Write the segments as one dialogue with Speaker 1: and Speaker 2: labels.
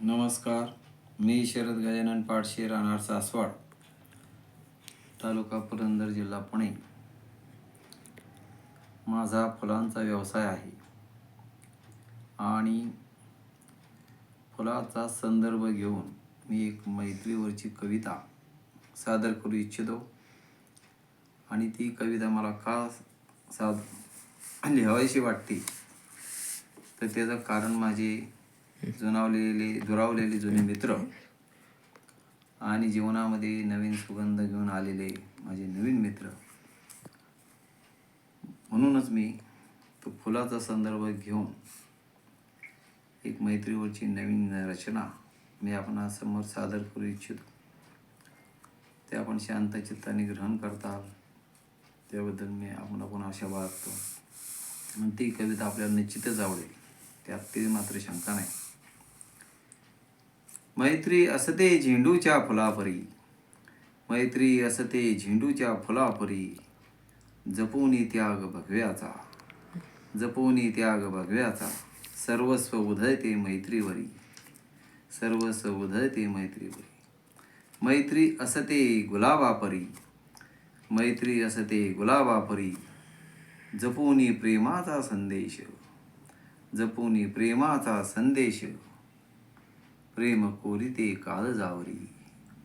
Speaker 1: नमस्कार. मी शरद गजानन पाडशे राहणार सासवाड तालुका पुरंदर जिल्हा पुणे. माझा फुलांचा व्यवसाय आहे. आणि फुलाचा संदर्भ घेऊन मी एक मैत्रीवरची कविता सादर करू इच्छितो. आणि ती कविता मला का साद लिहावीशी वाटते तर त्याचं कारण माझे जुनावलेले दुरावलेले जुने मित्र आणि जीवनामध्ये नवीन सुगंध घेऊन आलेले माझे नवीन मित्र. म्हणूनच मी तो फुलाचा संदर्भ घेऊन एक मैत्रीवरची नवीन रचना मी आपणासमोर सादर करू इच्छितो. ते आपण शांत चित्ताने ग्रहण करताल त्याबद्दल मी आपण आपण आशा बाळगतो. आणि ती कविता आपल्याला निश्चितच आवडेल त्यात ते मात्र शंका नाही. मैत्री असते झेंडूच्या फुलापरी मैत्री असते झेंडूच्या फुलापरी जपोनी त्याग भगव्याचा. जपोनी त्याग भगव्याचा. सर्वस्व उधळते मैत्रीवरी. सर्वस्व उधळते मैत्रीवरी. मैत्री असते गुलाबापरी. मैत्री असते गुलाबापरी. जपोनी प्रेमाचा संदेश. जपोनी प्रेमाचा संदेश. प्रेम कोरिते काळजावरी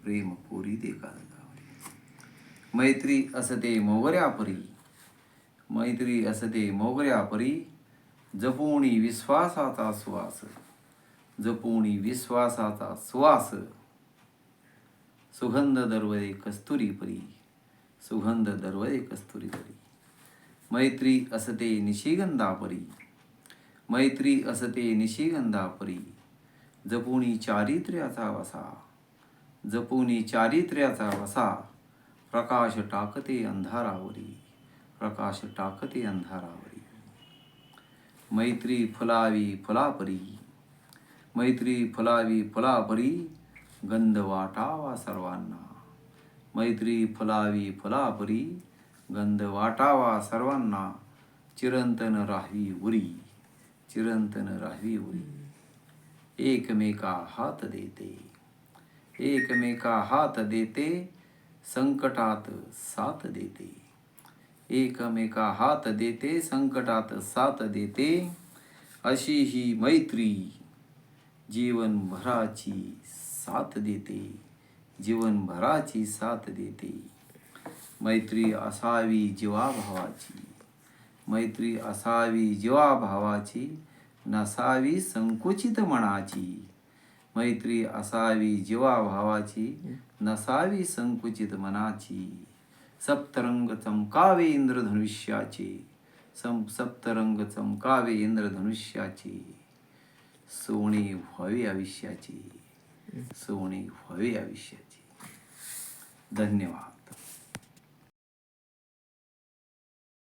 Speaker 1: प्रेम कोरिते काळजावरी मैत्री असते मोगऱ्यापरी. मैत्री असते मोगऱ्यापरी. जपूणी विश्वासाचा सुवास. जपूणी विश्वासाचा सुवास. सुगंध दरवळे कस्तुरी परी. सुगंध दरवळे कस्तुरी परी. मैत्री असते निशिगंधापरी. मैत्री असते निशिगंधापरी. जपुनी चारित्र्याचा वसा जपुनी चारित्र्याचा वसा प्रकाश टाकते अंधारावरी प्रकाश टाकते अंधारावरी. मैत्री फुलावी फुलापरी मैत्री फुलावी फुलापरी गंध वाटावा सर्वांना. मैत्री फुलावी फुलापरी गंध वाटावा सर्वांना. चिरंतन राहावी उरी चिरंतन राहावी उरी. एकमेका हात देते एकमेका हात देते संकटात साथ देते एकमेका हात देते संकटात साथ देते अशी ही मैत्री जीवनभराची साथ देते जीवनभराची साथ देते मैत्री असावी जीवाभावाची मैत्री असावी जीवाभावाची नसावी संकुचित मनाची. मैत्री असावी जीवाभावाची नसावी संकुचित मनाची. सप्तरंग चमकावे इंद्रधनुष्याचे. सं सप्तरंग चमकावे इंद्रधनुष्याचे. सोने व्हावे आयुष्याचे. सोने व्हावे आयुष्याचे. धन्यवाद.